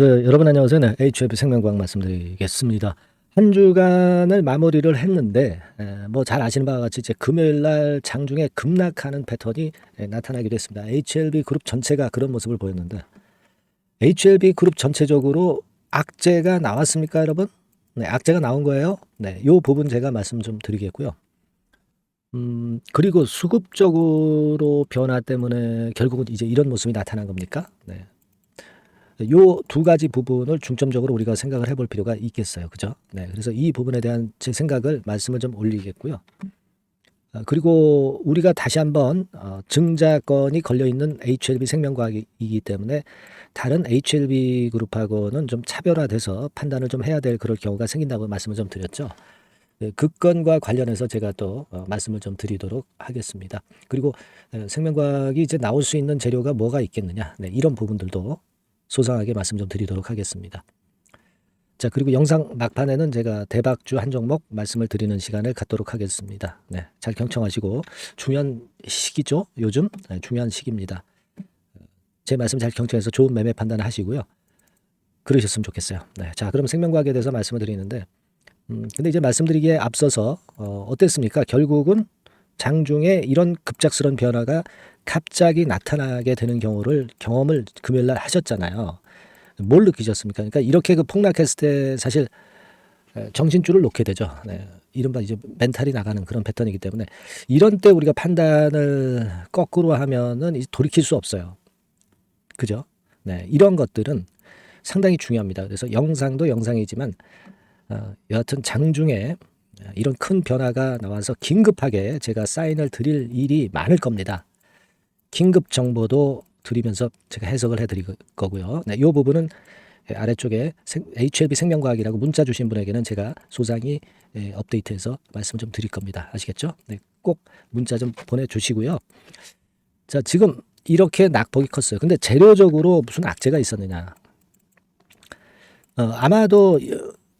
네, 여러분 안녕하세요. 네, HF 생명과학 말씀드리겠습니다. 한 주간을 마무리를 했는데 뭐 잘 아시는 바와 같이 이제 금요일 날 장중에 급락하는 패턴이 예, 나타나기도 했습니다. HLB 그룹 전체가 그런 모습을 보였는데 HLB 그룹 전체적으로 악재가 나왔습니까, 여러분? 네, 악재가 나온 거예요. 네, 요 부분 제가 말씀 좀 드리겠고요. 음, 그리고 수급적으로 변화 때문에 결국은 이제 이런 모습이 나타난 겁니까? 네. 요 두 가지 부분을 중점적으로 우리가 생각을 해볼 필요가 있겠어요. 그죠? 네. 그래서 이 부분에 대한 제 생각을 말씀을 좀 올리겠고요. 아, 그리고 우리가 다시 한번 어, 증자권이 걸려 있는 HLB 생명과학이기 때문에 다른 HLB 그룹하고는 좀 차별화돼서 판단을 좀 해야 될 그럴 경우가 생긴다고 말씀을 좀 드렸죠. 네, 그 건과 관련해서 제가 또 어, 말씀을 좀 드리도록 하겠습니다. 그리고 에, 생명과학이 이제 나올 수 있는 재료가 뭐가 있겠느냐, 네, 이런 부분들도 소상하게 말씀 좀 드리도록 하겠습니다. 자, 그리고 영상 막판에는 제가 대박주 한 종목 말씀을 드리는 시간을 갖도록 하겠습니다. 네, 잘 경청하시고 중요한 시기죠. 요즘 네, 중요한 시기입니다. 제 말씀 잘 경청해서 좋은 매매 판단을 하시고요. 그러셨으면 좋겠어요. 네, 자, 그럼 생명과학에 대해서 말씀을 드리는데, 음, 근데 이제 말씀드리기에 앞서서 어, 어땠습니까? 결국은 장중에 이런 급작스러운 변화가 갑자기 나타나게 되는 경우를 경험을 금요일 날 하셨잖아요. 뭘 느끼셨습니까? 그러니까 이렇게 그 폭락했을 때 사실 에, 정신줄을 놓게 되죠. 네. 이른바 이제 멘탈이 나가는 그런 패턴이기 때문에 이런 때 우리가 판단을 거꾸로 하면은 돌이킬 수 없어요. 그죠? 네. 이런 것들은 상당히 중요합니다. 그래서 영상도 영상이지만 어, 여하튼 장중에 이런 큰 변화가 나와서 긴급하게 제가 사인을 드릴 일이 많을 겁니다. 긴급 정보도 드리면서 제가 해석을 해드릴 거고요. 네, 이 부분은 아래쪽에 HLB 생명과학이라고 문자 주신 분에게는 제가 소상히 예, 업데이트해서 말씀을 좀 드릴 겁니다. 아시겠죠? 네, 꼭 문자 좀 보내주시고요. 자, 지금 이렇게 낙폭이 컸어요. 근데 재료적으로 무슨 악재가 있었느냐? 어, 아마도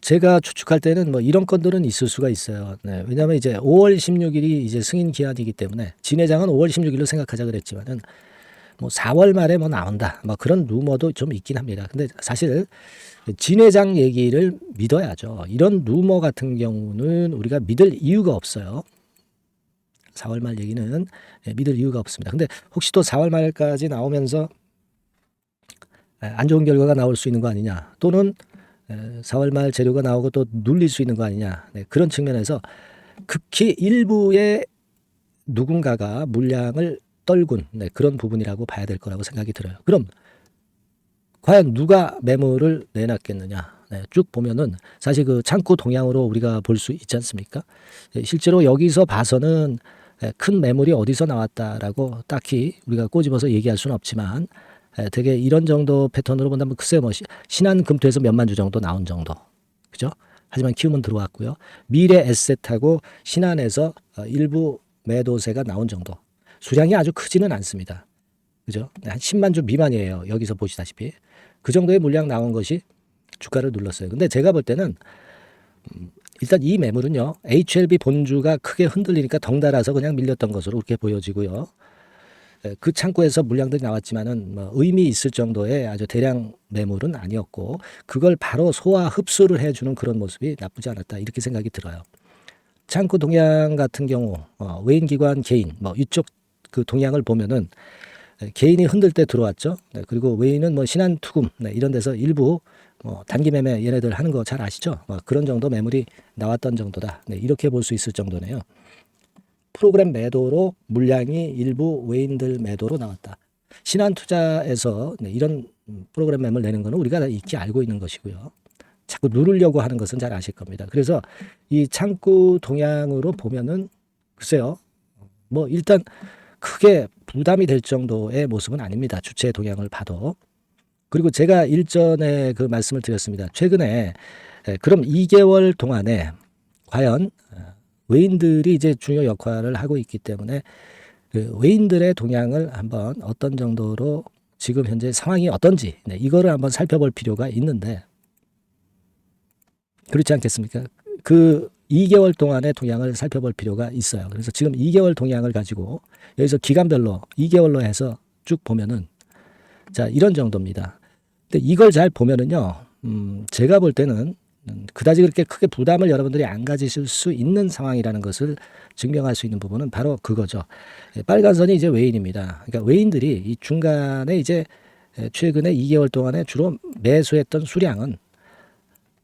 제가 추측할 때는 뭐 이런 건들은 있을 수가 있어요. 네, 왜냐하면 이제 5월 16일이 이제 승인 기한이기 때문에 진회장은 5월 16일로 생각하자 그랬지만은 뭐 4월 말에 뭐 나온다. 뭐 그런 루머도 좀 있긴 합니다. 근데 사실 진회장 얘기를 믿어야죠. 이런 루머 같은 경우는 우리가 믿을 이유가 없어요. 4월 말 얘기는 예, 믿을 이유가 없습니다. 근데 혹시 또 4월 말까지 나오면서 안 좋은 결과가 나올 수 있는 거 아니냐 또는 4월 말 재료가 나오고 또 눌릴 수 있는 거 아니냐 네, 그런 측면에서 극히 일부의 누군가가 물량을 떨군 네, 그런 부분이라고 봐야 될 거라고 생각이 들어요. 그럼 과연 누가 매물을 내놨겠느냐? 네, 쭉 보면은 사실 그 창구 동향으로 우리가 볼 수 있지 않습니까? 네, 실제로 여기서 봐서는 네, 큰 매물이 어디서 나왔다라고 딱히 우리가 꼬집어서 얘기할 수는 없지만 에, 되게 이런 정도 패턴으로 본다면 글쎄 뭐 시- 신한 금토에서 몇만 주 정도 나온 정도 그죠? 하지만 키움은 들어왔고요. 미래 에셋하고 신한에서 어, 일부 매도세가 나온 정도 수량이 아주 크지는 않습니다. 그죠? 네, 한 10만 주 미만이에요. 여기서 보시다시피 그 정도의 물량 나온 것이 주가를 눌렀어요. 근데 제가 볼 때는 음, 일단 이 매물은요 HLB 본주가 크게 흔들리니까 덩달아서 그냥 밀렸던 것으로 그렇게 보여지고요. 에, 그 창고에서 물량들이 나왔지만은 뭐 의미 있을 정도의 아주 대량 매물은 아니었고 그걸 바로 소화 흡수를 해주는 그런 모습이 나쁘지 않았다 이렇게 생각이 들어요. 창고 동향 같은 경우 어, 외인 기관 개인 뭐 이쪽 그 동향을 보면은 에, 개인이 흔들 때 들어왔죠. 네, 그리고 외인은 뭐 신한 투금 네, 이런 데서 일부 뭐 단기 매매 얘네들 하는 거 잘 아시죠? 뭐 그런 정도 매물이 나왔던 정도다. 네, 이렇게 볼 수 있을 정도네요. 프로그램 매도로 물량이 일부 외인들 매도로 나왔다. 신한 투자에서 네, 이런 음, 프로그램 매물 내는 거는 우리가 다 익히 알고 있는 것이고요. 자꾸 누르려고 하는 것은 잘 아실 겁니다. 그래서 이 창구 동향으로 보면은 글쎄요. 뭐 일단 크게 부담이 될 정도의 모습은 아닙니다. 주체 동향을 봐도. 그리고 제가 일전에 그 말씀을 드렸습니다. 최근에 에, 그럼 2개월 동안에 과연 어, 외인들이 이제 중요 역할을 하고 있기 때문에 그 외인들의 동향을 한번 어떤 정도로 지금 현재 상황이 어떤지 네, 이거를 한번 살펴볼 필요가 있는데 그렇지 않겠습니까? 그 2개월 동안의 동향을 살펴볼 필요가 있어요. 그래서 지금 2개월 동향을 가지고 여기서 기간별로 2개월로 해서 쭉 보면은 자 이런 정도입니다. 근데 이걸 잘 보면은요, 음, 제가 볼 때는 음, 그다지 그렇게 크게 부담을 여러분들이 안 가지실 수 있는 상황이라는 것을 증명할 수 있는 부분은 바로 그거죠. 예, 빨간 선이 이제 외인입니다. 그러니까 외인들이 이 중간에 이제 예, 최근에 2개월 동안에 주로 매수했던 수량은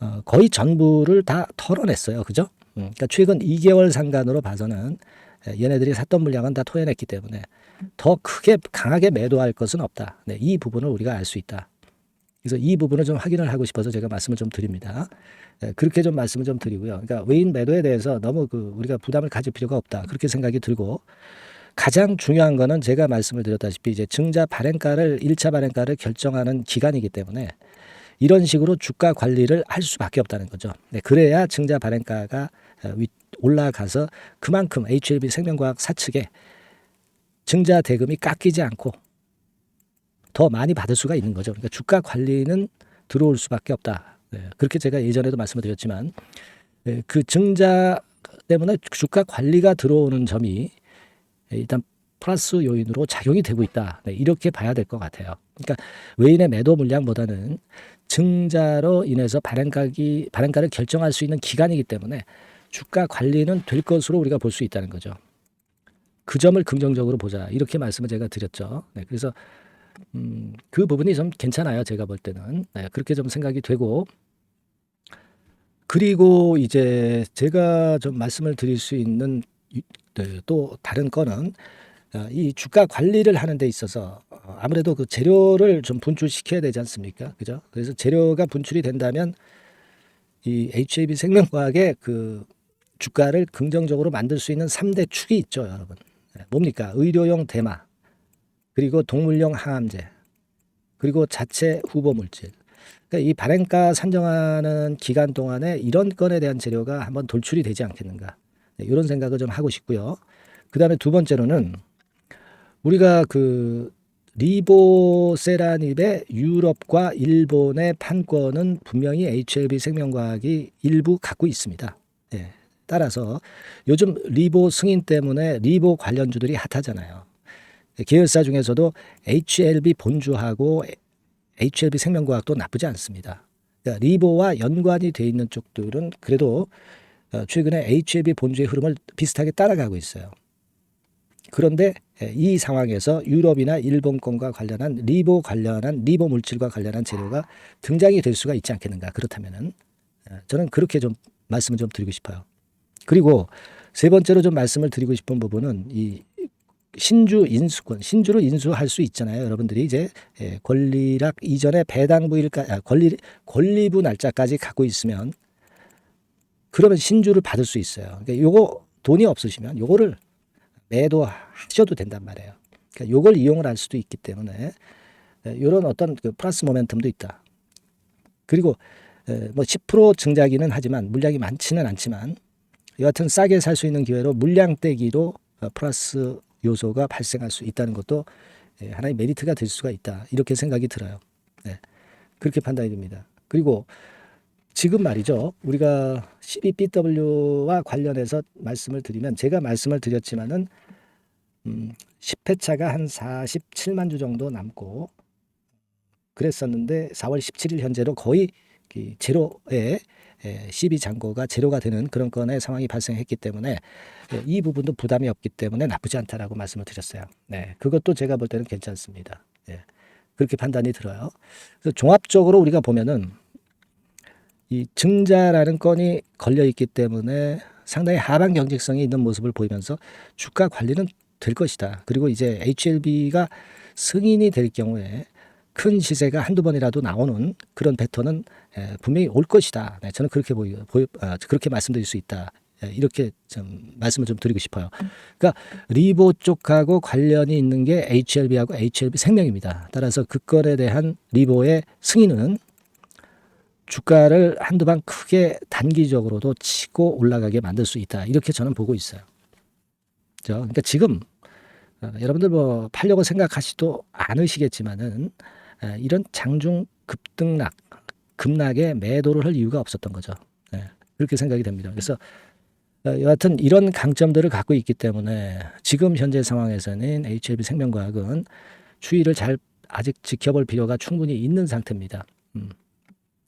어, 거의 전부를 다 털어냈어요. 그죠? 음, 그러니까 최근 2개월 상간으로 봐서는 예, 얘네들이 샀던 물량은 다 토해냈기 때문에 더 크게 강하게 매도할 것은 없다. 네, 이 부분을 우리가 알 수 있다. 그래서 이 부분을 좀 확인을 하고 싶어서 제가 말씀을 좀 드립니다. 예, 그렇게 좀 말씀을 좀 드리고요. 그러니까 외인 매도에 대해서 너무 그 우리가 부담을 가질 필요가 없다. 그렇게 생각이 들고 가장 중요한 거는 제가 말씀을 드렸다시피 이제 증자 발행가를 1차 발행가를 결정하는 기간이기 때문에 이런 식으로 주가 관리를 할 수밖에 없다는 거죠. 네, 그래야 증자 발행가가 어, 위- 올라가서 그만큼 HLB 생명과학 사측에 증자 대금이 깎이지 않고 더 많이 받을 수가 있는 거죠. 그러니까 주가 관리는 들어올 수밖에 없다. 네, 그렇게 제가 예전에도 말씀을 드렸지만 네, 그 증자 때문에 주가 관리가 들어오는 점이 일단 플러스 요인으로 작용이 되고 있다. 네, 이렇게 봐야 될 것 같아요. 그러니까 외인의 매도 물량보다는 증자로 인해서 발행가기 발행가를 결정할 수 있는 기간이기 때문에 주가 관리는 될 것으로 우리가 볼 수 있다는 거죠. 그 점을 긍정적으로 보자 이렇게 말씀을 제가 드렸죠. 네, 그래서 음, 그 부분이 좀 괜찮아요. 제가 볼 때는 네, 그렇게 좀 생각이 되고 그리고 이제 제가 좀 말씀을 드릴 수 있는 이- 네, 또 다른 거는 어, 이 주가 관리를 하는 데 있어서 어, 아무래도 그 재료를 좀 분출시켜야 되지 않습니까? 그죠? 그래서 재료가 분출이 된다면 이 HAB 생명과학의 그 주가를 긍정적으로 만들 수 있는 3대 축이 있죠, 여러분. 네, 뭡니까? 의료용 대마, 그리고 동물용 항암제, 그리고 자체 후보 물질. 그러니까 이 발행가 산정하는 기간 동안에 이런 건에 대한 재료가 한번 돌출이 되지 않겠는가. 네, 이런 생각을 좀 하고 싶고요. 그 다음에 두 번째로는 우리가 그 리보세라닙의 유럽과 일본의 판권은 분명히 HLB 생명과학이 일부 갖고 있습니다. 예. 따라서 요즘 리보 승인 때문에 리보 관련주들이 핫하잖아요. 계열사 중에서도 HLB 본주하고 HLB 생명과학도 나쁘지 않습니다. 그러니까 리보와 연관이 돼 있는 쪽들은 그래도 어, 최근에 HLB 본주의 흐름을 비슷하게 따라가고 있어요. 그런데 예, 이 상황에서 유럽이나 일본권과 관련한 리보 관련한 리보 물질과 관련한 재료가 등장이 될 수가 있지 않겠는가 그렇다면은 예, 저는 그렇게 좀 말씀을 좀 드리고 싶어요. 그리고 세 번째로 좀 말씀을 드리고 싶은 부분은 이 신주 인수권, 신주를 인수할 수 있잖아요. 여러분들이 이제 예, 권리락 이전에 배당부일까 아, 권리 권리부 날짜까지 갖고 있으면 그러면 신주를 받을 수 있어요. 그러니까 요거 돈이 없으시면 요거를 매도하셔도 된단 말이에요. 그러니까 요걸 이용을 할 수도 있기 때문에 이런 어떤 그 플러스 모멘텀도 있다. 그리고 에, 뭐10% 증자기는 하지만 물량이 많지는 않지만 여하튼 싸게 살 수 있는 기회로 물량 떼기로 어, 플러스 요소가 발생할 수 있다는 것도 예, 하나의 메리트가 될 수가 있다. 이렇게 생각이 들어요. 네. 그렇게 판단이 됩니다. 그리고 지금 말이죠. 우리가 12BW와 관련해서 말씀을 드리면 제가 말씀을 드렸지만은 음, 10회차가 한 47만 주 정도 남고 그랬었는데 4월 17일 현재로 거의 그 제로에 에, 12 잔고가 제로가 되는 그런 건의 상황이 발생했기 때문에 예, 이 부분도 부담이 없기 때문에 나쁘지 않다라고 말씀을 드렸어요. 네, 그것도 제가 볼 때는 괜찮습니다. 예, 그렇게 판단이 들어요. 그래서 종합적으로 우리가 보면은 이 증자라는 건이 걸려 있기 때문에 상당히 하방 경직성이 있는 모습을 보이면서 주가 관리는 될 것이다. 그리고 이제 HLB가 승인이 될 경우에 큰 시세가 한두 번이라도 나오는 그런 에, 분명히 올 것이다. 네, 저는 그렇게 보이, 보이 아, 그렇게 말씀드릴 수 있다. 예, 이렇게 좀 말씀을 좀 드리고 싶어요. 그러니까 리보 쪽하고 관련이 있는 게 HLB하고 HLB 생명입니다. 따라서 그 건에 대한 리보의 승인은 주가를 한두 방 크게 단기적으로도 치고 올라가게 만들 수 있다. 이렇게 저는 보고 있어요. 그죠? 그러니까 지금 어, 여러분들 뭐 팔려고 생각하시도 않으시겠지만은 에, 이런 장중 급등락, 급락에 매도를 할 이유가 없었던 거죠. 예, 그렇게 생각이 됩니다. 그래서 어, 여하튼 이런 강점들을 갖고 있기 때문에 지금 현재 상황에서는 HLB 생명과학은 추이를 잘 아직 지켜볼 필요가 충분히 있는 상태입니다. 음.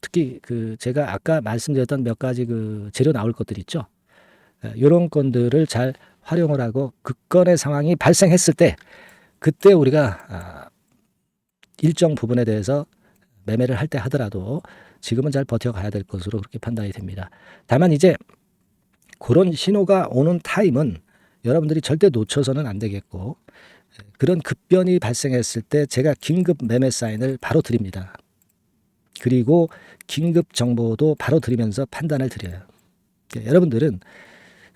특히 그 제가 아까 말씀드렸던 몇 가지 그 재료 나올 것들 있죠. 이런 건들을 잘 활용을 하고 극건의 상황이 발생했을 때 그때 우리가 아, 일정 부분에 대해서 매매를 할 때 하더라도 지금은 잘 버텨가야 될 것으로 그렇게 판단이 됩니다. 다만 이제 그런 신호가 오는 타임은 여러분들이 절대 놓쳐서는 안 되겠고 그런 급변이 발생했을 때 제가 긴급 매매 사인을 바로 드립니다. 그리고 긴급 정보도 바로 드리면서 판단을 드려요. 예, 여러분들은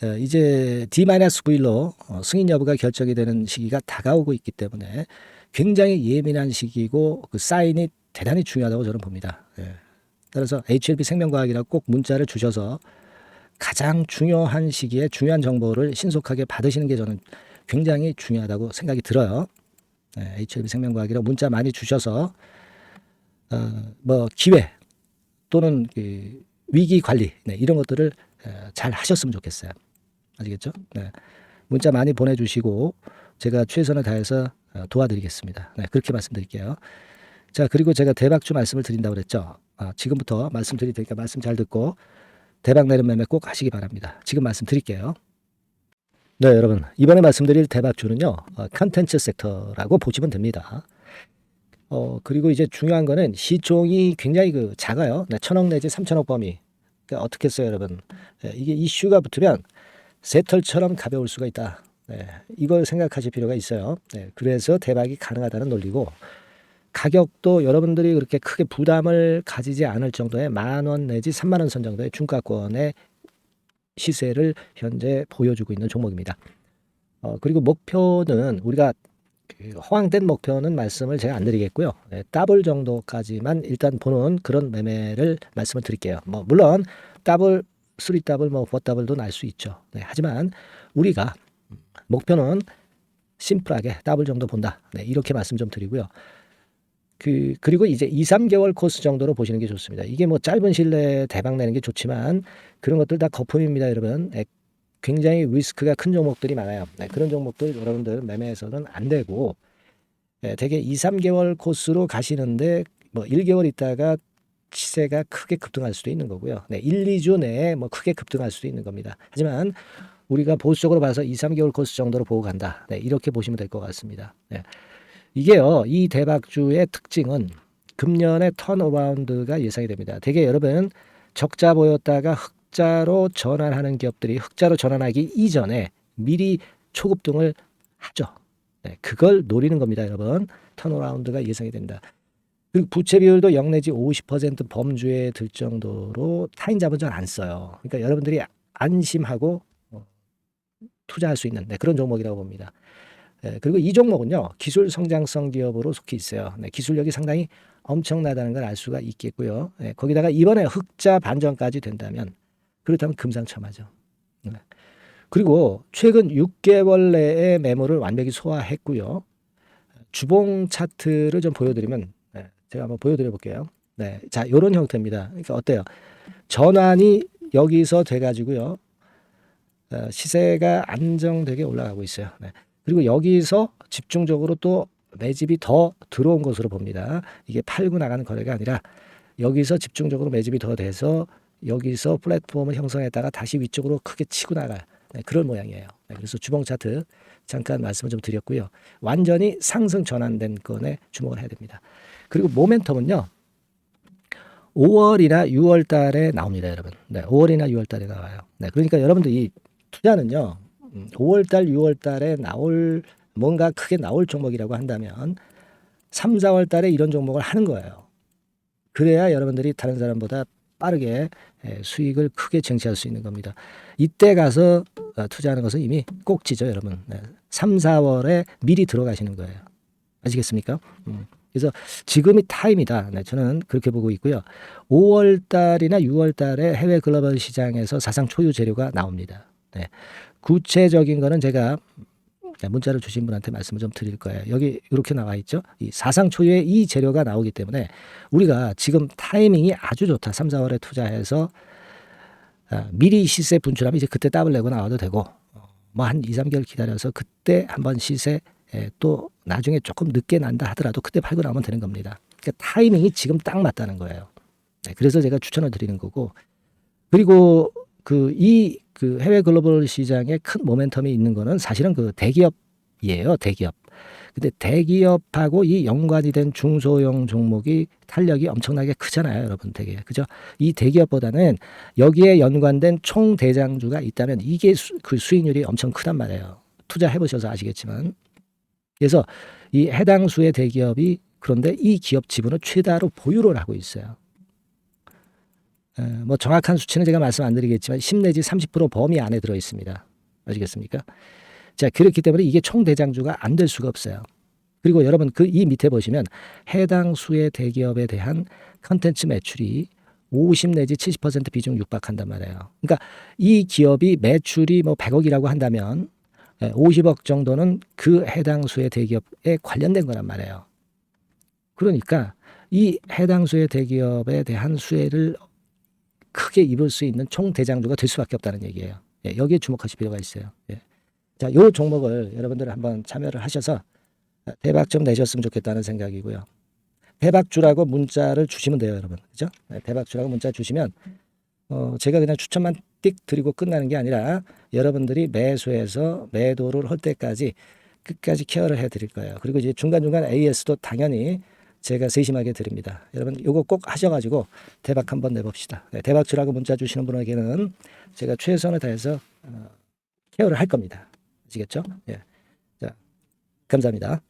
어, 이제 D-9일로 어, 승인 여부가 결정이 되는 시기가 다가오고 있기 때문에 굉장히 예민한 시기고 그 사인이 대단히 중요하다고 저는 봅니다. 예. 따라서 HLB 생명과학이라고 꼭 문자를 주셔서 가장 중요한 시기에 중요한 정보를 신속하게 받으시는 게 저는 굉장히 중요하다고 생각이 들어요. 네, HLB 생명과학이라고 문자 많이 주셔서 어, 뭐 기회 또는 그 위기 관리 네, 이런 것들을 어, 잘 하셨으면 좋겠어요. 아시겠죠? 네. 문자 많이 보내주시고 제가 최선을 다해서 어, 도와드리겠습니다. 네, 그렇게 말씀드릴게요. 자 그리고 제가 대박주 말씀을 드린다고 그랬죠. 아, 지금부터 말씀드릴 테니까 말씀 잘 듣고 대박 내는 매매 꼭 하시기 바랍니다. 지금 말씀드릴게요. 네, 여러분. 이번에 말씀드릴 대박주는요, 어, 컨텐츠 섹터라고 보시면 됩니다. 어, 그리고 이제 중요한 거는 시총이 굉장히 그 작아요. 네, 천억 내지 삼천억 범위. 그러니까 어떻게 써요, 여러분? 네, 이게 이슈가 붙으면 새털처럼 가벼울 수가 있다. 네, 이걸 생각하실 필요가 있어요. 네, 그래서 대박이 가능하다는 논리고, 가격도 여러분들이 그렇게 크게 부담을 가지지 않을 정도의 만 원 내지 3만 원 선 정도의 중가권의 시세를 현재 보여주고 있는 종목입니다. 어, 그리고 목표는 우리가 그 허황된 목표는 말씀을 제가 안 드리겠고요. 네, 더블 정도까지만 일단 보는 그런 매매를 말씀을 드릴게요. 뭐 물론 더블, 쓰리 더블, 뭐 포 더블도 날 수 있죠. 네, 하지만 우리가 목표는 심플하게 더블 정도 본다. 네, 이렇게 말씀 좀 드리고요. 그 그리고 이제 2, 3개월 코스 정도로 보시는 게 좋습니다. 이게 뭐 짧은 내에 대박 내는 게 좋지만 그런 것들 다 거품입니다, 여러분. 에, 굉장히 리스크가 큰 종목들이 많아요. 네, 그런 종목들 여러분들 매매해서는 안 되고 예, 대개 2, 3개월 코스로 가시는데 뭐 1개월 있다가 시세가 크게 급등할 수도 있는 거고요. 네, 1, 2주 내에 뭐 크게 급등할 수도 있는 겁니다. 하지만 우리가 보수적으로 봐서 2, 3개월 코스 정도로 보고 간다. 네, 이렇게 보시면 될 것 같습니다. 네. 이게요, 이 대박주의 특징은 금년의 턴어라운드가 예상이 됩니다. 대개 여러분 적자 보였다가 흑자로 전환하는 기업들이 흑자로 전환하기 이전에 미리 초급등을 하죠. 네, 그걸 노리는 겁니다, 여러분. 턴어라운드가 예상이 된다. 그리고 부채 비율도 0 내지 50% 범주에 들 정도로 타인 자본 잘 안 써요. 그러니까 여러분들이 안심하고 어, 투자할 수 있는 네, 그런 종목이라고 봅니다. 예, 그리고 이 종목은요 기술 성장성 기업으로 속해 있어요. 네, 기술력이 상당히 엄청나다는 걸 알 수가 있겠고요. 네, 거기다가 이번에 흑자 반전까지 된다면 그렇다면 금상첨화죠. 네. 그리고 최근 6개월 내에 매물을 완벽히 소화했고요. 주봉 차트를 좀 보여드리면 네, 제가 한번 보여드려 볼게요. 네, 자 이런 형태입니다. 그러니까 어때요? 전환이 여기서 돼가지고요. 어, 시세가 안정되게 올라가고 있어요. 네. 그리고 여기서 집중적으로 또 매집이 더 들어온 것으로 봅니다. 이게 팔고 나가는 거래가 아니라 여기서 집중적으로 매집이 더 돼서 여기서 플랫폼을 형성했다가 다시 위쪽으로 크게 치고 나갈 네, 그런 모양이에요. 네, 그래서 주봉 차트 잠깐 말씀을 좀 드렸고요. 완전히 상승 전환된 건에 주목을 해야 됩니다. 그리고 모멘텀은요. 5월이나 6월 달에 나옵니다, 여러분. 네, 5월이나 6월 달에 나와요. 네, 그러니까 여러분들 이 투자는요. 5월 달, 6월 달에 나올 뭔가 크게 나올 종목이라고 한다면 3, 4월 달에 이런 종목을 하는 거예요. 그래야 여러분들이 다른 사람보다 빠르게 수익을 크게 쟁취할 수 있는 겁니다. 이때 가서 어, 투자하는 것은 이미 꼭지죠, 여러분. 3, 4월에 미리 들어가시는 거예요. 아시겠습니까? 음. 그래서 지금이 타임이다. 네, 저는 그렇게 보고 있고요. 5월 달이나 6월 달에 해외 글로벌 시장에서 사상 초유 재료가 나옵니다. 네. 구체적인 거는 제가 문자를 주신 분한테 말씀을 좀 드릴 거예요. 여기 이렇게 나와 있죠. 이 사상 초유의 이 재료가 나오기 때문에 우리가 지금 타이밍이 아주 좋다. 3, 4월에 투자해서 아, 미리 시세 분출하면 이제 그때 더블 내고 나와도 되고 뭐 한 2, 3개월 기다려서 그때 한번 시세 예, 또 나중에 조금 늦게 난다 하더라도 그때 팔고 나오면 되는 겁니다. 그러니까 타이밍이 지금 딱 맞다는 거예요. 네, 그래서 제가 추천을 드리는 거고 그리고 그 이 그 해외 글로벌 시장에 큰 모멘텀이 있는 거는 사실은 그 대기업이에요. 대기업. 근데 대기업하고 이 연관이 된 중소형 종목이 탄력이 엄청나게 크잖아요, 여러분 되게 그죠? 이 대기업보다는 여기에 연관된 총 대장주가 있다면 이게 수, 그 수익률이 엄청 크단 말이에요. 투자해 보셔서 아시겠지만 그래서 이 해당 수의 대기업이 그런데 이 기업 지분을 최다로 보유를 하고 있어요. 에, 뭐 정확한 수치는 제가 말씀 안 드리겠지만 10 내지 30% 범위 안에 들어 있습니다. 아시겠습니까? 자, 그렇기 때문에 이게 총 대장주가 안 될 수가 없어요. 그리고 여러분 그 이 밑에 보시면 해당 수의 대기업에 대한 컨텐츠 매출이 50 내지 70% 비중 육박한단 말이에요. 그러니까 이 기업이 매출이 뭐 100억이라고 한다면 예, 50억 정도는 그 해당 수의 대기업에 관련된 거란 말이에요. 그러니까 이 해당 수의 대기업에 대한 수혜를 크게 입을 수 있는 총 대장주가 될 수밖에 없다는 얘기예요. 예, 여기에 주목하실 필요가 있어요. 예. 자, 요 종목을 여러분들 한번 참여를 하셔서 대박 좀 내셨으면 좋겠다는 생각이고요. 대박주라고 문자를 주시면 돼요, 여러분. 그죠? 네, 대박주라고 문자 주시면 어, 제가 그냥 추천만 띡 드리고 끝나는 게 아니라 여러분들이 매수해서 매도를 할 때까지 끝까지 케어를 해 드릴 거예요. 그리고 이제 중간중간 AS도 당연히 제가 세심하게 드립니다. 여러분 요거 꼭 하셔가지고 대박 한번 내봅시다. 네, 대박주라고 문자 주시는 분에게는 제가 최선을 다해서 어, 케어를 할 겁니다. 아시겠죠? 예. 자, 감사합니다.